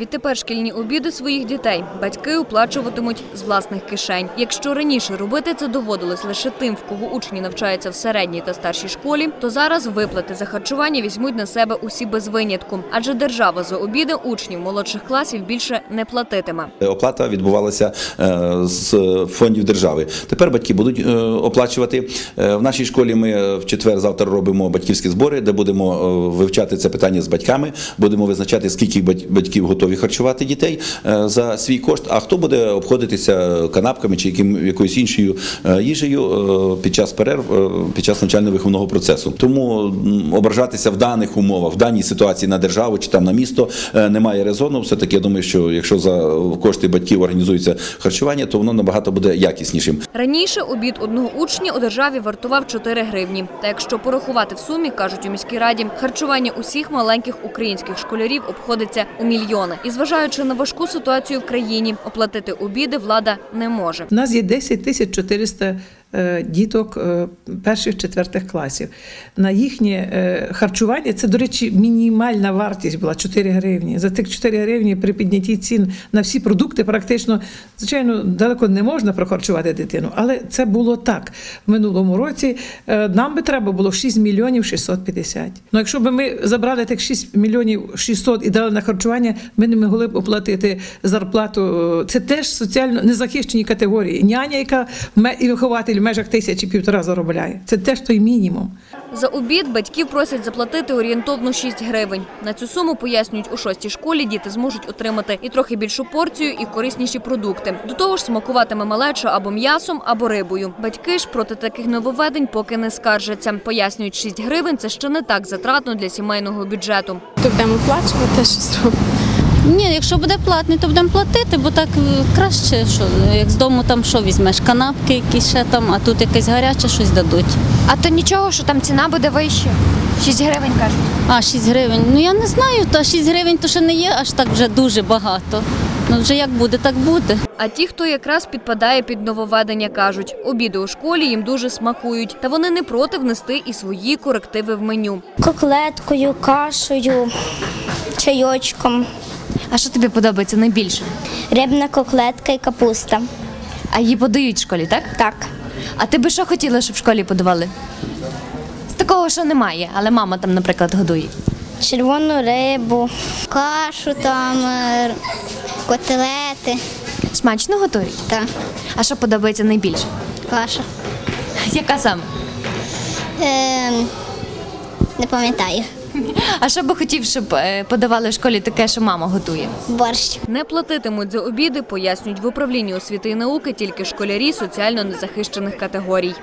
Відтепер шкільні обіди своїх дітей батьки оплачуватимуть з власних кишень. Якщо раніше робити це доводилось лише тим, в кого учні навчаються в середній та старшій школі, то зараз виплати за харчування візьмуть на себе усі без винятку, адже держава за обіди учнів молодших класів більше не платитиме. Оплата відбувалася е, з фондів держави. Тепер батьки будуть е, оплачувати. Е, В нашій школі ми в четвер завтра робимо батьківські збори, де будемо вивчати це питання з батьками. Будемо визначати, скільки бать- батьків готові харчувати дітей е, за свій кошт, а хто буде обходитися канапками чи яким якоюсь іншою е, їжею е, під час перерв, під час навчально-виховного процесу. Тому ображатися в даних умовах, в даній ситуації на державу чи там на місто немає резону. Все таки я думаю, що якщо за кошти батьків організується харчування, то воно набагато буде якіснішим. Раніше обід одного учня у державі вартував 4 гривні. Та якщо порахувати в сумі, кажуть у міській раді, харчування усіх маленьких українських школярів обходиться у мільйони. І зважаючи на важку ситуацію в країні, оплатити обіди влада не може. У нас є 10 тисяч 400 е, діток е, перших четвертих класів. На їхнє е, харчування це, до речі, мінімальна вартість була 4 гривні. За тих 4 гривні при піднятті цін на всі продукти практично, звичайно, далеко не можна прохарчувати дитину, але це було так. В минулому році е, нам би треба було 6 мільйонів 650. Ну, якщо б ми забрали тих 6 мільйонів 600 і дали на харчування, ми не могли б оплатити зарплату. Це теж соціально незахищені категорії. Няня, яка і вихователь в межах тисячі півтора заробляє. Це теж той мінімум. За обід батьків просять заплатити орієнтовно 6 гривень. На цю суму пояснюють у шостій школі. Діти зможуть отримати і трохи більшу порцію, і корисніші продукти. До того ж, смакуватиме малеча або м'ясом, або рибою. Батьки ж проти таких нововведень поки не скаржаться. Пояснюють, 6 гривень це ще не так затратно для сімейного бюджету. То будемо оплачувати, що зробимо. Ні, якщо буде платний, то будемо платити, бо так е, краще, що як з дому там що візьмеш, канапки якісь ще там, а тут якесь гаряче щось дадуть. А то нічого, що там ціна буде вища. 6 гривень кажуть. А 6 гривень. Ну я не знаю, то 6 гривень то ще не є аж так вже дуже багато. Ну вже як буде, так буде. А ті, хто якраз підпадає під нововведення, кажуть, обіди у школі їм дуже смакують, та вони не проти внести і свої корективи в меню. коклеткою, кашею, чайочком, А що тобі подобається найбільше? рибна коклетка і капуста. А її подають в школі, так? Так, А ти би що хотіла, щоб в школі подавали? З такого, що немає, але мама там, наприклад, годує. червону рибу, кашу там, е, котлети, Смачно готують? та А що подобається найбільше? каша. Яка саме? Е, не пам'ятаю. А що би хотів, щоб е, подавали в школі таке, що мама готує? Борщ. Не платитимуть за обіди, пояснюють в управлінні освіти і науки тільки школярі соціально незахищених категорій.